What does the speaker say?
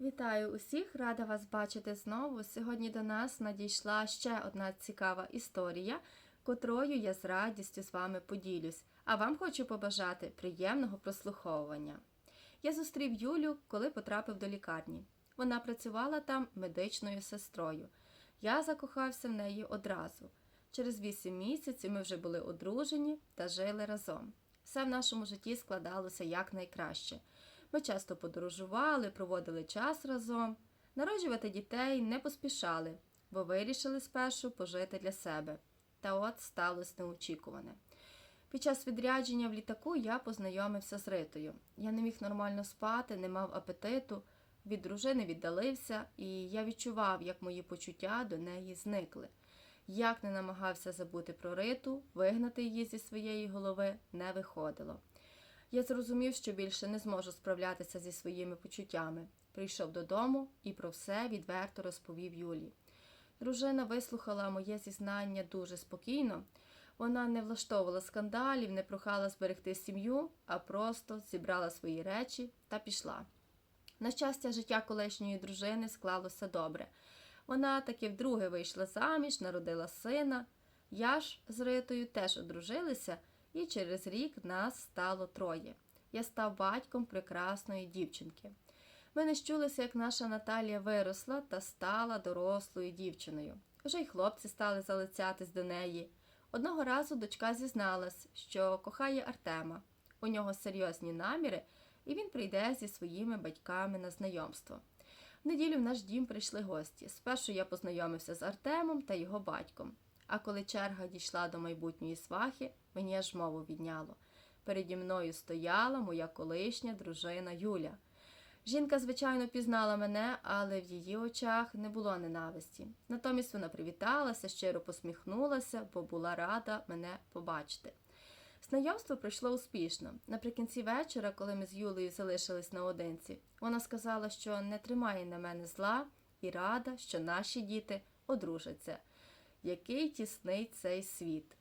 Вітаю усіх, рада вас бачити знову. Сьогодні до нас надійшла ще одна цікава історія, котрою я з радістю з вами поділюсь. А вам хочу побажати приємного прослуховування. Я зустрів Юлю, коли потрапив до лікарні. Вона працювала там медичною сестрою. Я закохався в неї одразу. Через вісім місяців ми вже були одружені та жили разом. Все в нашому житті складалося якнайкраще. Ми часто подорожували, проводили час разом. Народжувати дітей не поспішали, бо вирішили спершу пожити для себе. Та от сталося неочікуване. Під час відрядження в літаку я познайомився з Ритою. Я не міг нормально спати, не мав апетиту, від дружини віддалився, і я відчував, як мої почуття до неї зникли. Як не намагався забути про Риту, вигнати її зі своєї голови не виходило. Я зрозумів, що більше не зможу справлятися зі своїми почуттями. Прийшов додому і про все відверто розповів Юлі. Дружина вислухала моє зізнання дуже спокійно. Вона не влаштовувала скандалів, не прохала зберегти сім'ю, а просто зібрала свої речі та пішла. На щастя, життя колишньої дружини склалося добре. Вона таки вдруге вийшла заміж, народила сина. Я ж з Ритою теж одружилися, і через рік нас стало троє. Я став батьком прекрасної дівчинки. Ми не щулися, як наша Наталія виросла та стала дорослою дівчиною. Вже й хлопці стали залицятись до неї. Одного разу дочка зізналась, що кохає Артема. У нього серйозні наміри, і він прийде зі своїми батьками на знайомство. В неділю в наш дім прийшли гості. Спершу я познайомився з Артемом та його батьком. А коли черга дійшла до майбутньої свахи, мені аж мову відняло. Переді мною стояла моя колишня дружина Юля. Жінка, звичайно, пізнала мене, але в її очах не було ненависті. Натомість вона привіталася, щиро посміхнулася, бо була рада мене побачити. Знайомство пройшло успішно. Наприкінці вечора, коли ми з Юлею залишились наодинці, вона сказала, що не тримає на мене зла і рада, що наші діти одружаться. Який тісний цей світ.